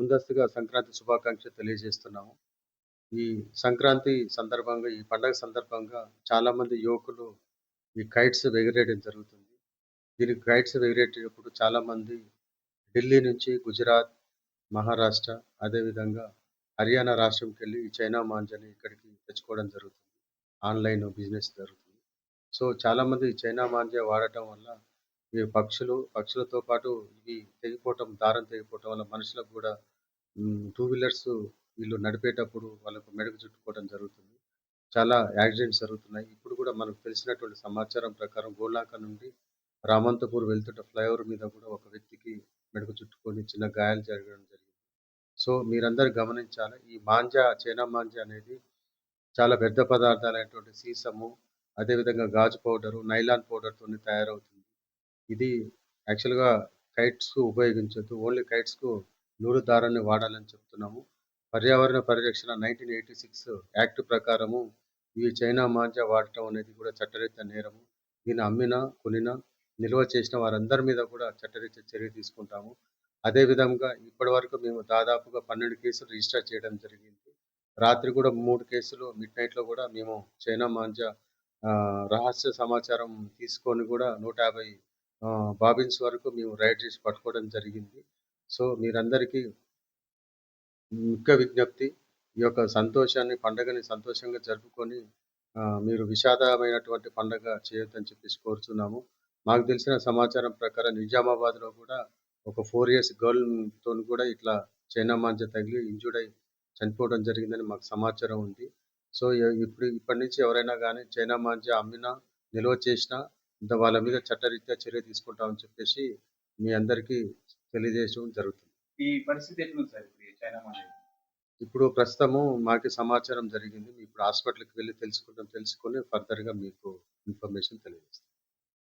ముందస్తుగా సంక్రాంతి శుభాకాంక్షలు తెలియజేస్తున్నాము. ఈ సంక్రాంతి సందర్భంగా, ఈ పండగ సందర్భంగా చాలామంది యువకులు ఈ కైట్స్ ఎగిరేయడం జరుగుతుంది. దీనికి కైట్స్ ఎగిరేటప్పుడు చాలామంది ఢిల్లీ నుంచి గుజరాత్, మహారాష్ట్ర అదేవిధంగా హర్యానా రాష్ట్రంకెళ్ళి ఈ చైనా మాంజని ఇక్కడికి తెచ్చుకోవడం జరుగుతుంది. ఆన్‌లైన్ బిజినెస్ జరుగుతుంది. సో, చాలామంది ఈ చైనా మాంజా వాడటం వల్ల ఈ పక్షులు, పక్షులతో పాటు ఇవి తెగిపోవటం, దారం తెగిపోవటం వల్ల మనుషులకు కూడా టూ వీలర్స్ వీళ్ళు నడిపేటప్పుడు వాళ్ళకు మెడకు చుట్టుకోవడం జరుగుతుంది. చాలా యాక్సిడెంట్స్ జరుగుతున్నాయి. ఇప్పుడు కూడా మనకు తెలిసినటువంటి సమాచారం ప్రకారం గోలాక నుండి రామంతపూర్ వెళ్తున్న ఫ్లైఓవర్ మీద కూడా ఒక వ్యక్తికి మెడకు చుట్టుకొని చిన్న గాయాలు జరగడం జరిగింది. సో, మీరందరూ గమనించాలి. ఈ మాంజా, చైనా మాంజా అనేది చాలా వ్యర్థ పదార్థాలైనటువంటి సీసము, అదేవిధంగా గాజు పౌడరు, నైలాన్ పౌడర్తో తయారవుతుంది. ఇది యాక్చువల్‌గా కైట్స్‌కు ఉపయోగించొద్దు. ఓన్లీ కైట్స్‌కు నూలు దారాన్ని వాడాలని చెప్తున్నాము. పర్యావరణ పరిరక్షణ 1986 యాక్ట్ ప్రకారము ఈ చైనా మాంజా వాడటం అనేది కూడా చట్టరీత్యా నేరము. దీన్ని అమ్మినా, కొనినా, నిల్వ చేసిన వారందరి మీద కూడా చట్టరీత్యా చర్య తీసుకుంటాము. అదే విధంగా ఇప్పటివరకు మేము దాదాపుగా 12 కేసులు రిజిస్టర్ చేయడం జరిగింది. రాత్రి కూడా మూడు కేసులు మిడ్ నైట్లో కూడా మేము చైనా మాంజా రహస్య సమాచారం తీసుకొని కూడా నూట యాభై బాబిన్స్ వరకు మేము రైడ్ చేసి పట్టుకోవడం జరిగింది. సో, మీరందరికీ ముఖ్య విజ్ఞప్తి ఈ యొక్క సంతోషాన్ని, పండగని సంతోషంగా జరుపుకొని మీరు విషాదమైనటువంటి పండగ చేయొద్దని చెప్పేసి కోరుచున్నాము. మాకు తెలిసిన సమాచారం ప్రకారం నిజామాబాద్‌లో కూడా ఒక ఫోర్ ఇయర్స్ గర్ల్తో కూడా ఇట్లా చైనా మాంజ తగిలి ఇంజూర్డ్ అయి చనిపోవడం జరిగిందని మాకు సమాచారం ఉంది. సో, ఇప్పుడు ఇప్పటి నుంచి ఎవరైనా కానీ చైనా మాంజ అమ్మినా, నిల్వ చేసినా ద వాళ్ళ మీద చట్టరీత్యా చర్య తీసుకుంటామని చెప్పేసి మీ అందరికీ తెలియజేయడం జరుగుతుంది. ఈ పరిస్థితి ఎట్లుంది సార్ ఇప్పుడు ఈ చైనా మాంజా? ఇప్పుడు ప్రస్తుతము మాకు సమాచారం జరిగింది. ఇప్పుడు హాస్పిటల్‌కి వెళ్ళి తెలుసుకుంటాం. తెలుసుకొని ఫర్దర్‌గా మీకు ఇన్ఫర్మేషన్ తెలియజేస్తాం.